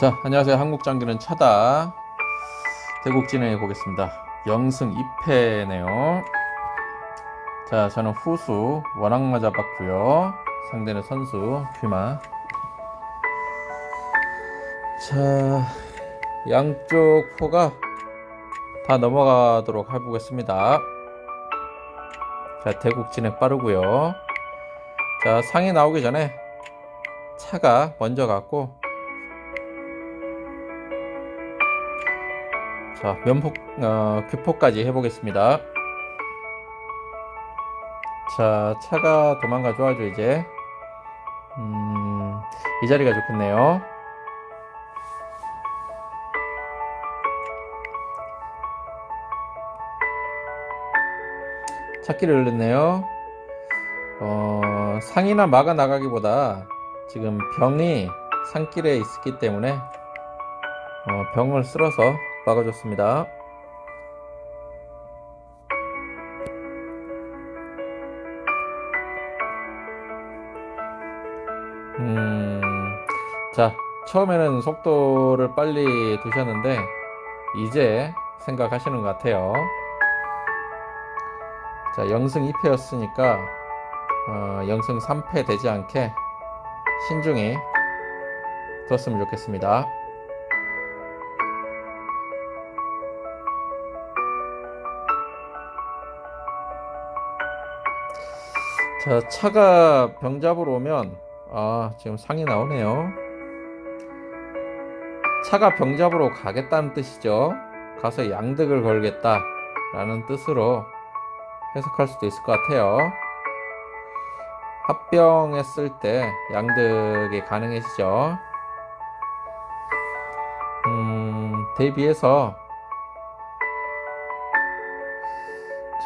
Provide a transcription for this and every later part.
자, 안녕하세요. 한국장기는 차다. 대국 진행해 보겠습니다. 영승 2패네요. 자, 저는 후수 원앙마 잡았고요. 상대는 선수 퓨마. 자, 양쪽 포가 다 넘어가도록 해보겠습니다. 자, 대국 진행 빠르고요. 자, 상이 나오기 전에 차가 먼저 갔고 자, 면폭, 어, 규포까지 해보겠습니다. 자, 차가 도망가 좋아져, 이제. 음, 이 자리가 좋겠네요. 찾기를 흘렸네요. 어, 상이나 막아 나가기보다 지금 병이 산길에 있기 때문에 어, 병을 쓸어서 막아줬습니다. 음, 자, 처음에는 속도를 빨리 두셨는데, 이제 생각하시는 것 같아요. 자, 영승 2패였으니까, 어, 영승 3패 되지 않게 신중히 뒀으면 좋겠습니다. 자, 차가 병 잡으러 오면, 아, 지금 상이 나오네요. 차가 병 잡으러 가겠다는 뜻이죠. 가서 양득을 걸겠다 라는 뜻으로 해석할 수도 있을 것 같아요. 합병했을 때 양득이 가능해지죠. 음, 대비해서,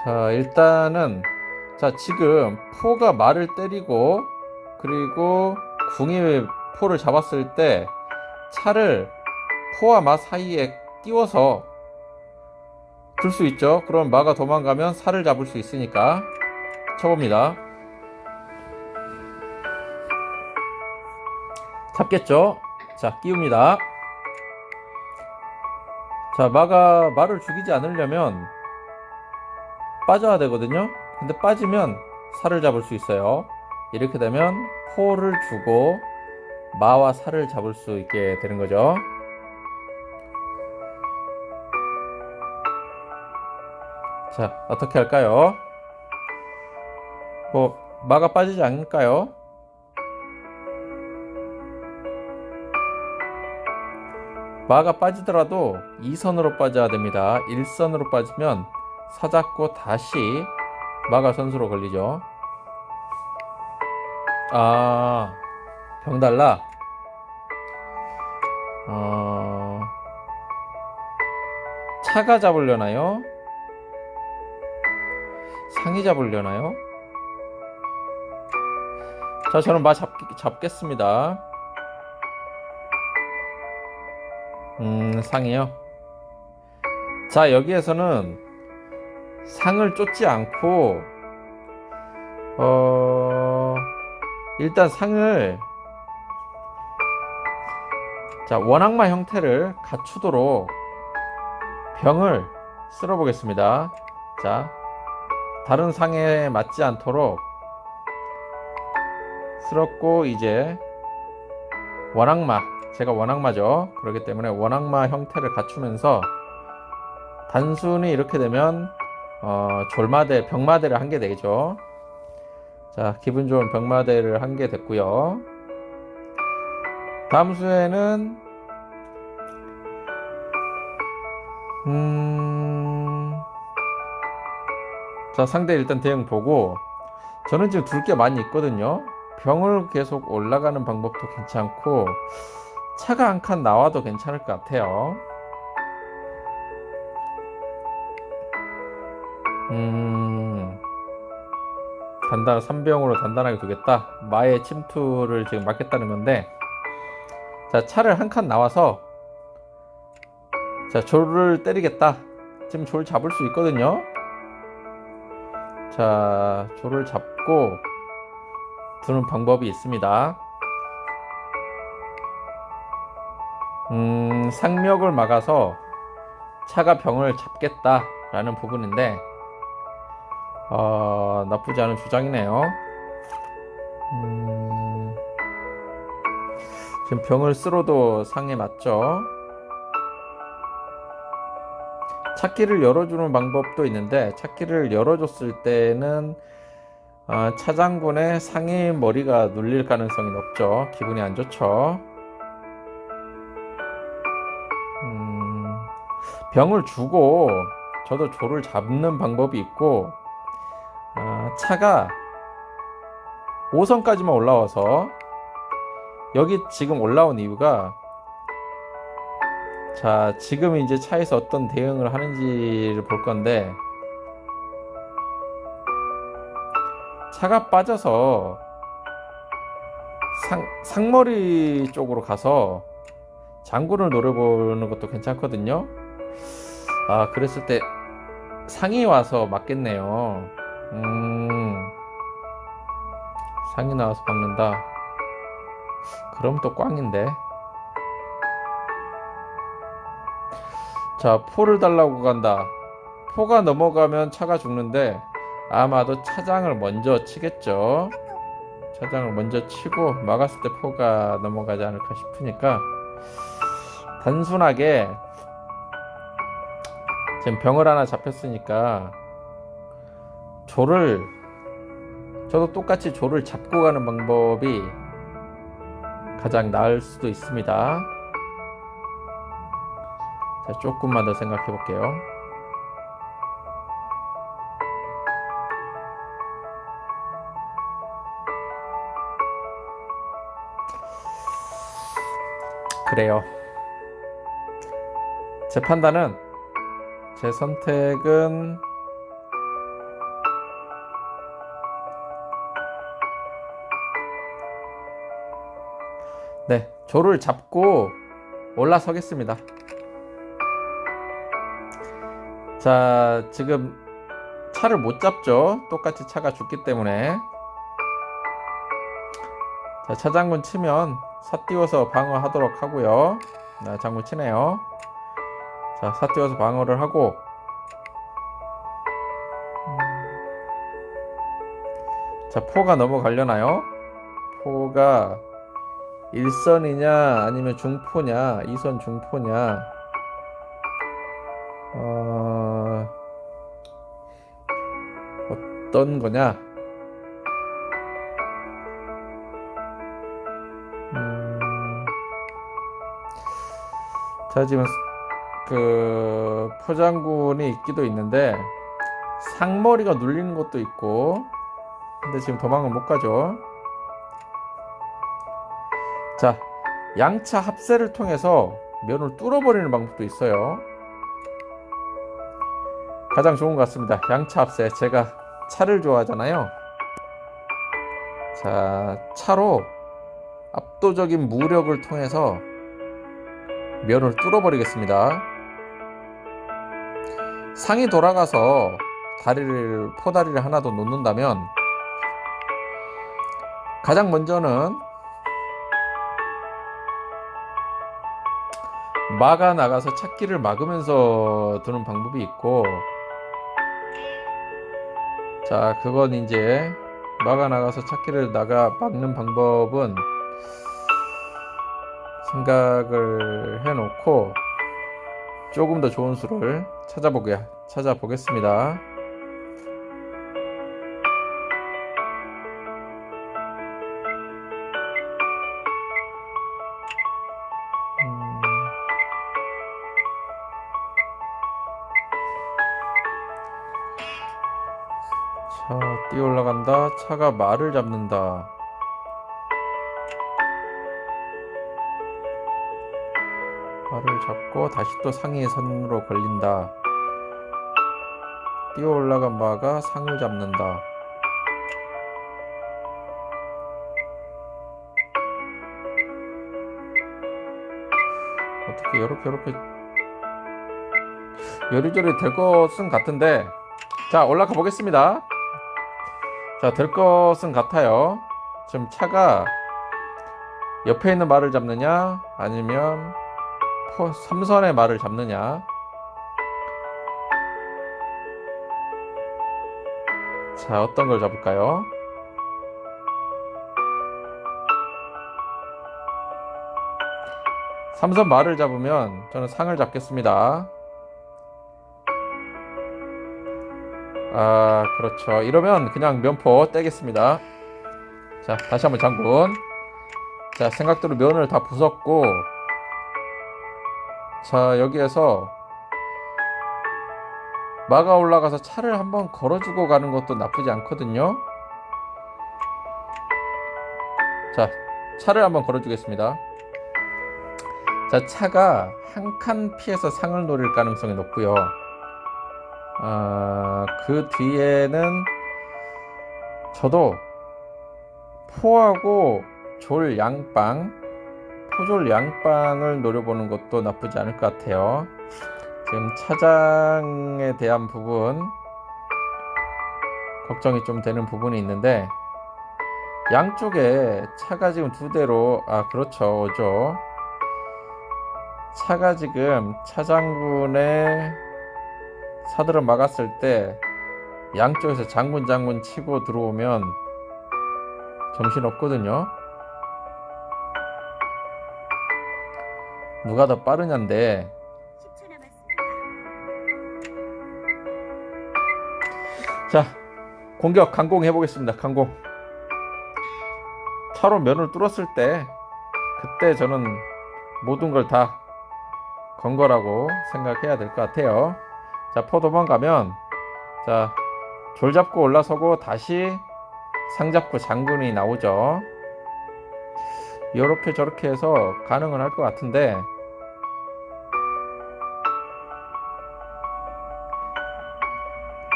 자, 일단은 자, 지금 포가 말을 때리고 그리고 궁이 포를 잡았을 때 차를 포와 마 사이에 띄워서 둘수 있죠. 그럼 마가 도망가면 살을 잡을 수 있으니까 쳐봅니다. 잡겠죠? 자, 끼웁니다. 자, 마가 말을 죽이지 않으려면 빠져야 되거든요. 근데 빠지면 살을 잡을 수 있어요. 이렇게 되면 포를 주고 마와 살을 잡을 수 있게 되는 거죠. 자, 어떻게 할까요? 뭐, 마가 빠지지 않을까요? 마가 빠지더라도 2선으로 빠져야 됩니다. 1선으로 빠지면 사잡고 다시 마가 선수로 걸리죠. 아, 병달라. 어, 차가 잡으려나요? 상이 잡으려나요? 자, 저는 마 잡, 잡겠습니다. 음, 상이요. 자, 여기에서는 상을 쫓지 않고 어 일단 상을 자 원악마 형태를 갖추도록 병을 쓸어 보겠습니다. 자 다른 상에 맞지 않도록 쓸었고 이제 원악마 제가 원악마죠. 그렇기 때문에 원악마 형태를 갖추면서 단순히 이렇게 되면 어, 졸마대, 병마대를 한 개 되죠. 자, 기분 좋은 병마대를 한 개 됐고요. 다음 수에는 음... 자, 상대 일단 대응 보고 저는 지금 둘 게 많이 있거든요. 병을 계속 올라가는 방법도 괜찮고 차가 한 칸 나와도 괜찮을 것 같아요. 음, 단단, 3병으로 단단하게 두겠다. 마의 침투를 지금 막겠다는 건데, 자, 차를 한 칸 나와서, 자, 졸을 때리겠다. 지금 졸 잡을 수 있거든요. 자, 졸을 잡고 두는 방법이 있습니다. 음, 상력을 막아서 차가 병을 잡겠다라는 부분인데 어, 나쁘지 않은 주장이네요. 음, 지금 병을 쓸어도 상에 맞죠? 찾기를 열어주는 방법도 있는데 찾기를 열어줬을 때는 어, 차장군의 상의 머리가 눌릴 가능성이 높죠. 기분이 안 좋죠. 음, 병을 주고 저도 조를 잡는 방법이 있고 아, 차가 5선까지만 올라와서 여기 지금 올라온 이유가 자 지금 이제 차에서 어떤 대응을 하는지를 볼 건데 차가 빠져서 상, 상머리 쪽으로 가서 장구를 노려보는 것도 괜찮거든요. 아, 그랬을 때 상이 와서 맞겠네요. 음, 상이 나와서 막는다. 그럼 또 꽝인데. 자, 포를 달라고 간다. 포가 넘어가면 차가 죽는데 아마도 차장을 먼저 치겠죠. 차장을 먼저 치고 막았을 때 포가 넘어가지 않을까 싶으니까 단순하게 지금 병을 하나 잡혔으니까 조를 저도 똑같이 조를 잡고 가는 방법이 가장 나을 수도 있습니다. 자, 조금만 더 생각해 볼게요. 그래요. 제 판단은 제 선택은 조를 잡고 올라서겠습니다. 자, 지금 차를 못 잡죠. 똑같이 차가 죽기 때문에. 자, 차장군 치면 사띄워서 방어하도록 하고요. 네, 장군 치네요. 자, 사띄워서 방어를 하고 음. 자, 포가 넘어가려나요? 포가 1선이냐 아니면 중포냐 2선 중포냐. 어... 어떤 거냐? 음... 자 지금 그 포장군이 있기도 있는데 상머리가 눌리는 것도 있고 근데 지금 도망을 못 가죠 자, 양차 합세를 통해서 면을 뚫어버리는 방법도 있어요. 가장 좋은 것 같습니다. 양차 합세. 제가 차를 좋아하잖아요. 자, 차로 압도적인 무력을 통해서 면을 뚫어버리겠습니다. 상이 돌아가서 다리를, 포다리를 하나 더 놓는다면 가장 먼저는 막아 나가서 찾기를 막으면서 두는 방법이 있고 자 그건 이제 막아 나가서 찾기를 나가 막는 방법은 생각을 해놓고 조금 더 좋은 수를 찾아보게 찾아보겠습니다. 차가 말을 잡는다. 말을 잡고 다시 또 상의 선으로 걸린다. 뛰어 올라간 마가 상을 잡는다. 어떻게 이렇게 이렇게 요리조리 될 것은 같은데 자 올라가 보겠습니다. 자, 될 것은 같아요. 지금 차가 옆에 있는 말을 잡느냐, 아니면 포, 삼선의 말을 잡느냐. 자, 어떤 걸 잡을까요? 삼선 말을 잡으면 저는 상을 잡겠습니다. 아, 그렇죠. 이러면 그냥 면포 떼겠습니다. 자, 다시 한번 장군. 자, 생각대로 면을 다 부쉈고, 자, 여기에서 마가 올라가서 차를 한번 걸어주고 가는 것도 나쁘지 않거든요. 자, 차를 한번 걸어주겠습니다. 자, 차가 한 칸 피해서 상을 노릴 가능성이 높고요. 아, 그 뒤에는 저도 포하고 졸 양빵, 포졸 양빵을 노려보는 것도 나쁘지 않을 것 같아요. 지금 차장에 대한 부분 걱정이 좀 되는 부분이 있는데 양쪽에 차가 지금 두 대로 아 그렇죠 오죠 차가 지금 차장군의 사들을 막았을 때 양쪽에서 장군 장군 치고 들어오면 정신 없거든요 누가 더 빠르냐인데 10초 남았습니다. 자, 공격 강공 해보겠습니다. 강공. 차로 면을 뚫었을 때 그때 저는 모든 걸 다 건 거라고 생각해야 될 것 같아요. 자, 포 도망가면 자, 졸 잡고 올라서고 다시 상 잡고 장군이 나오죠. 이렇게 저렇게 해서 가능은 할 것 같은데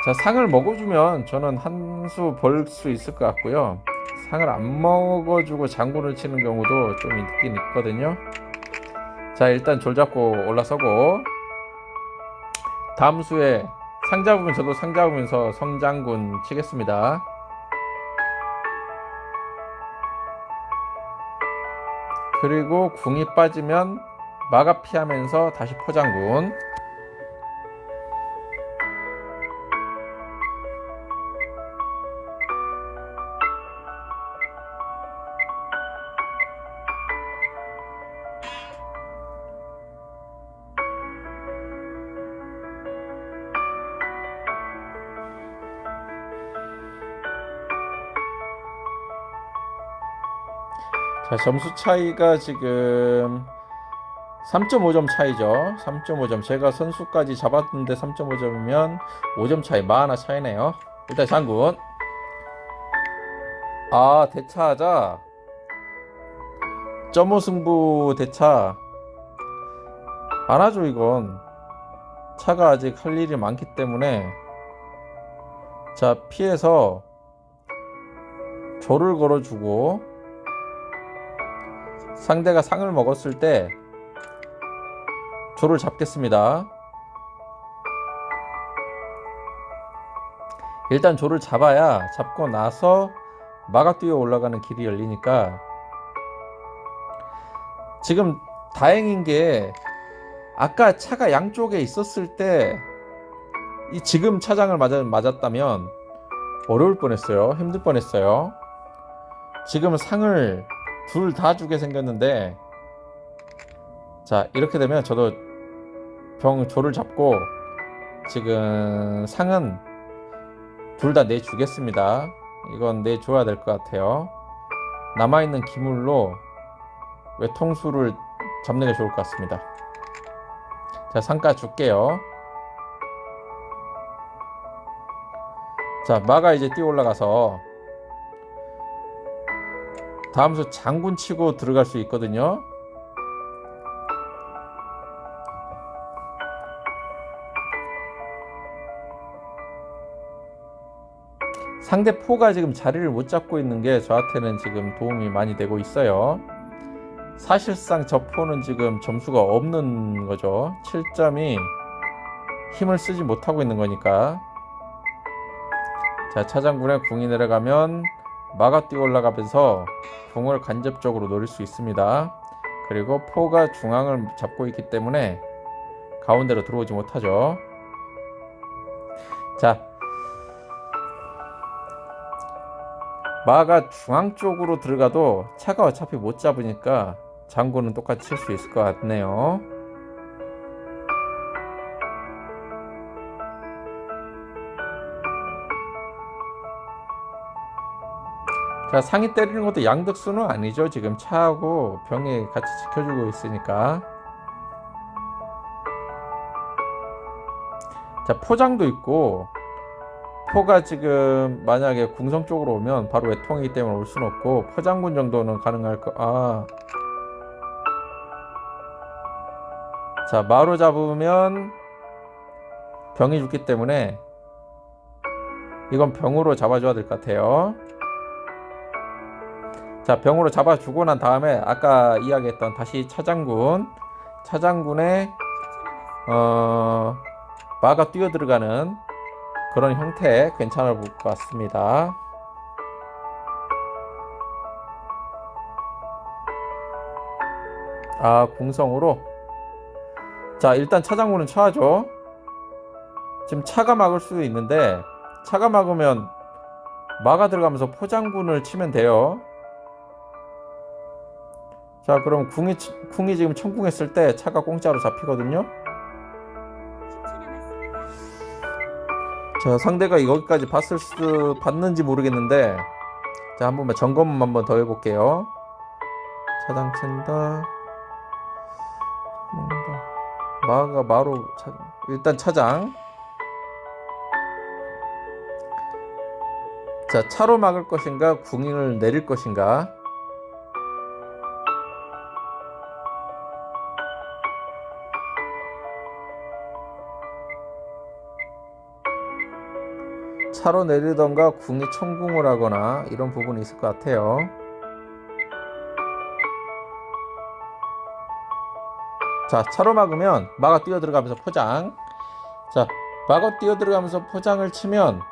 자, 상을 먹어주면 저는 한 수 벌 수 있을 것 같고요. 상을 안 먹어주고 장군을 치는 경우도 좀 있긴 있거든요. 자, 일단 졸 잡고 올라서고 다음 수에 상 잡으면 저도 상 잡으면서 성장군 치겠습니다. 그리고 궁이 빠지면 마가 피하면서 다시 포장군. 점수 차이가 지금 3.5점 차이죠. 3.5점. 제가 선수까지 잡았는데 3.5점이면 5점 차이, 마하나 차이네요. 일단 장군. 아, 대차하자. 점호 승부 대차. 안 하죠, 이건. 차가 아직 할 일이 많기 때문에. 자, 피해서 조를 걸어주고, 상대가 상을 먹었을 때 조를 잡겠습니다. 일단 조를 잡아야 잡고 나서 마가 뛰어 올라가는 길이 열리니까 지금 다행인 게 아까 차가 양쪽에 있었을 때 이 지금 차장을 맞았, 맞았다면 어려울 뻔했어요. 힘들 뻔했어요. 지금 상을 둘 다 주게 생겼는데 자 이렇게 되면 저도 병 조를 잡고 지금 상은 둘 다 내주겠습니다. 이건 내줘야 될 것 같아요. 남아있는 기물로 외통수를 잡는 게 좋을 것 같습니다. 자 상가 줄게요. 자 마가 이제 뛰어 올라가서 다음 수 장군 치고 들어갈 수 있거든요. 상대 포가 지금 자리를 못 잡고 있는 게 저한테는 지금 도움이 많이 되고 있어요. 사실상 저 포는 지금 점수가 없는 거죠. 7점이 힘을 쓰지 못하고 있는 거니까. 자, 차장군의 궁이 내려가면 마가 뛰어 올라가면서 궁을 간접적으로 노릴 수 있습니다. 그리고 포가 중앙을 잡고 있기 때문에 가운데로 들어오지 못하죠. 자, 마가 중앙 쪽으로 들어가도 차가 어차피 못 잡으니까 장구는 똑같이 칠 수 있을 것 같네요. 자, 상이 때리는 것도 양득수는 아니죠. 지금 차하고 병이 같이 지켜주고 있으니까. 자, 포장도 있고, 포가 지금 만약에 궁성 쪽으로 오면 바로 외통이기 때문에 올 수는 없고, 포장군 정도는 가능할 거, 아. 자, 마로 잡으면 병이 죽기 때문에 이건 병으로 잡아줘야 될 것 같아요. 자, 병으로 잡아주고 난 다음에 아까 이야기했던 다시 차장군, 차장군의 어, 마가 뛰어 들어가는 그런 형태 괜찮아 볼것 같습니다. 아, 궁성으로. 자, 일단 차장군은 쳐야죠. 지금 차가 막을 수도 있는데 차가 막으면 마가 들어가면서 포장군을 치면 돼요. 자, 그럼 궁이 치- 궁이 지금 천궁했을 때 차가 공짜로 잡히거든요. 자, 상대가 여기까지 봤을 수 봤는지 모르겠는데 자, 한 번만 점검 한번 더 해볼게요. 차장 친다. 먹는다. 마가 마로 차, 일단 차장. 자, 차로 막을 것인가, 궁을 내릴 것인가. 차로 내리던가 궁이 천궁을 하거나 이런 부분이 있을 것 같아요. 자, 차로 막으면 마가 뛰어 들어가면서 포장. 자, 마가 뛰어 들어가면서 포장을 치면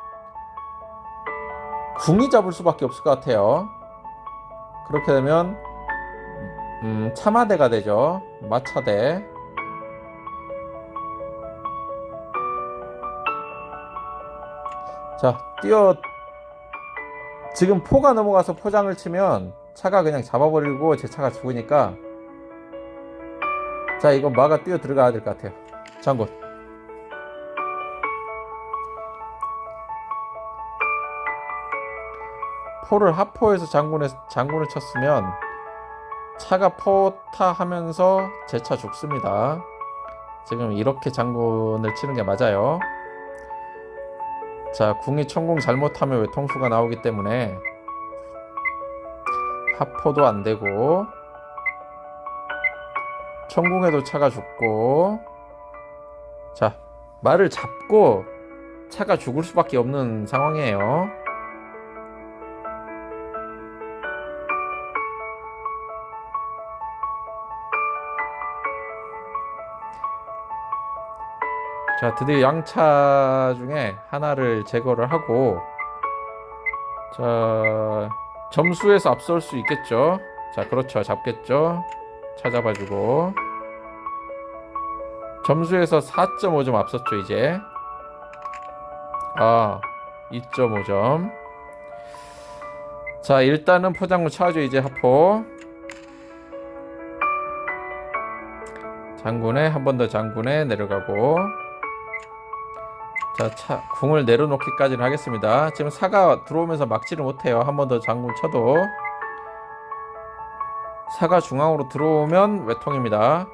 궁이 잡을 수밖에 없을 것 같아요. 그렇게 되면 음, 차마대가 되죠. 마차대. 자, 뛰어 지금 포가 넘어가서 포장을 치면 차가 그냥 잡아버리고 제 차가 죽으니까 자, 이건 마가 뛰어 들어가야 될 것 같아요. 장군. 포를 하포에서 장군에 장군을 쳤으면 차가 포타 하면서 제 차 죽습니다. 지금 이렇게 장군을 치는 게 맞아요. 자, 궁이 천궁 잘못하면 외통수가 나오기 때문에 하포도 안 되고 천궁에도 차가 죽고 자, 말을 잡고 차가 죽을 수밖에 없는 상황이에요. 자, 드디어 양차 중에 하나를 제거를 하고 자, 점수에서 앞설 수 있겠죠. 자, 그렇죠. 잡겠죠. 찾아봐주고 점수에서 4.5점 앞섰죠, 이제. 아, 2.5점. 자, 일단은 포장물 차죠, 이제 하포. 장군에 한 번 더 장군에 내려가고 자, 차, 궁을 내려놓기까지는 하겠습니다. 지금 사가 들어오면서 막지를 못해요. 한 번 더 장군 쳐도. 사가 중앙으로 들어오면 외통입니다.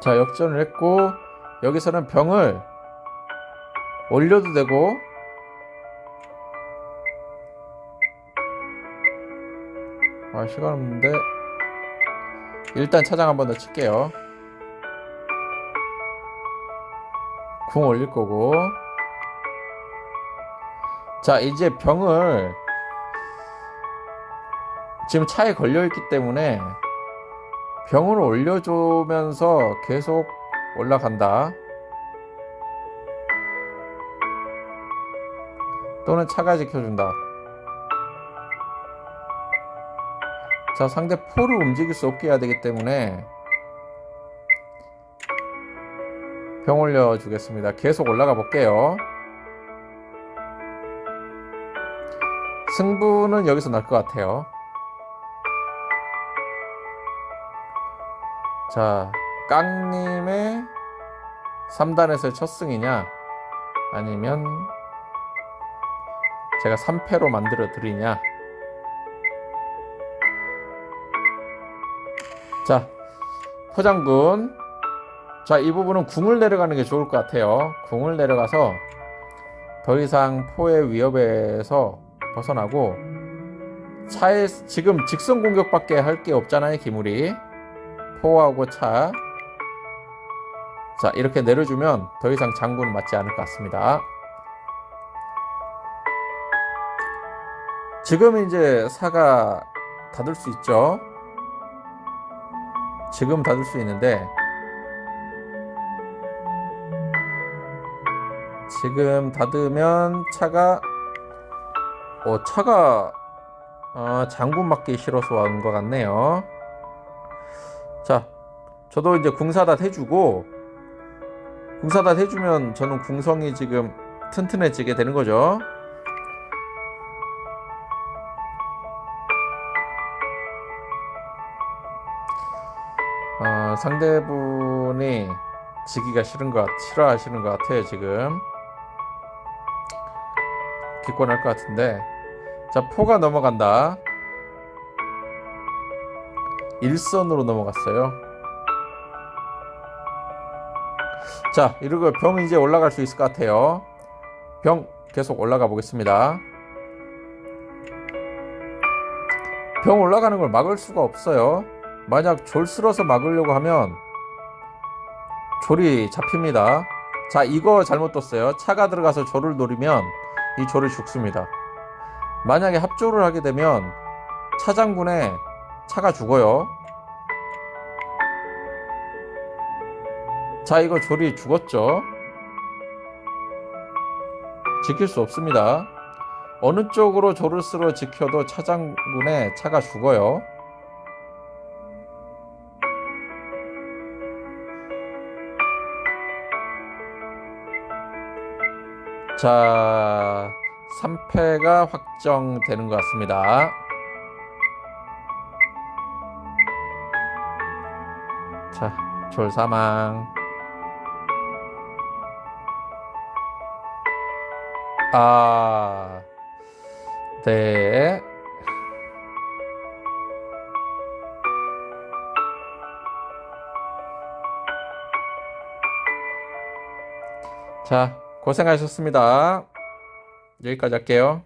자, 역전을 했고, 여기서는 병을 올려도 되고, 아, 시간 없는데. 일단 차장 한 번 더 칠게요. 궁 올릴 거고. 자, 이제 병을 지금 차에 걸려 있기 때문에 병을 올려주면서 계속 올라간다. 또는 차가 지켜준다. 자, 상대 포를 움직일 수 없게 해야 되기 때문에 병 올려 주겠습니다. 계속 올라가 볼게요. 승부는 여기서 날 것 같아요. 자, 깡님의 3단에서의 첫 승이냐? 아니면 제가 3패로 만들어 드리냐? 자, 포장군. 자, 이 부분은 궁을 내려가는 게 좋을 것 같아요. 궁을 내려가서 더 이상 포의 위협에서 벗어나고 차에 지금 직선 공격밖에 할 게 없잖아요, 기물이. 포하고 차. 자, 이렇게 내려주면 더 이상 장군은 맞지 않을 것 같습니다. 지금 이제 사가 닫을 수 있죠. 지금 닫을 수 있는데 지금 닫으면 차가 어 차가 어, 장군 맞기 싫어서 왔는 것 같네요. 자, 저도 이제 궁사다 해주고 궁사다 해주면 저는 궁성이 지금 튼튼해지게 되는 거죠. 상대분이 지기가 싫은 것 같, 싫어하시는 것 같아요, 지금. 기권할 것 같은데. 자, 포가 넘어간다. 일선으로 넘어갔어요. 자, 이러고 병 이제 올라갈 수 있을 것 같아요. 병 계속 올라가 보겠습니다. 병 올라가는 걸 막을 수가 없어요. 만약 졸 쓸어서 막으려고 하면 졸이 잡힙니다. 자, 이거 잘못 뒀어요. 차가 들어가서 졸을 노리면 이 졸이 죽습니다. 만약에 합조를 하게 되면 차장군에 차가 죽어요. 자, 이거 졸이 죽었죠. 지킬 수 없습니다. 어느 쪽으로 졸을 쓸어 지켜도 차장군에 차가 죽어요. 자, 3패가 확정되는 것 같습니다. 자, 졸 사망. 아, 네. 자, 고생하셨습니다. 여기까지 할게요.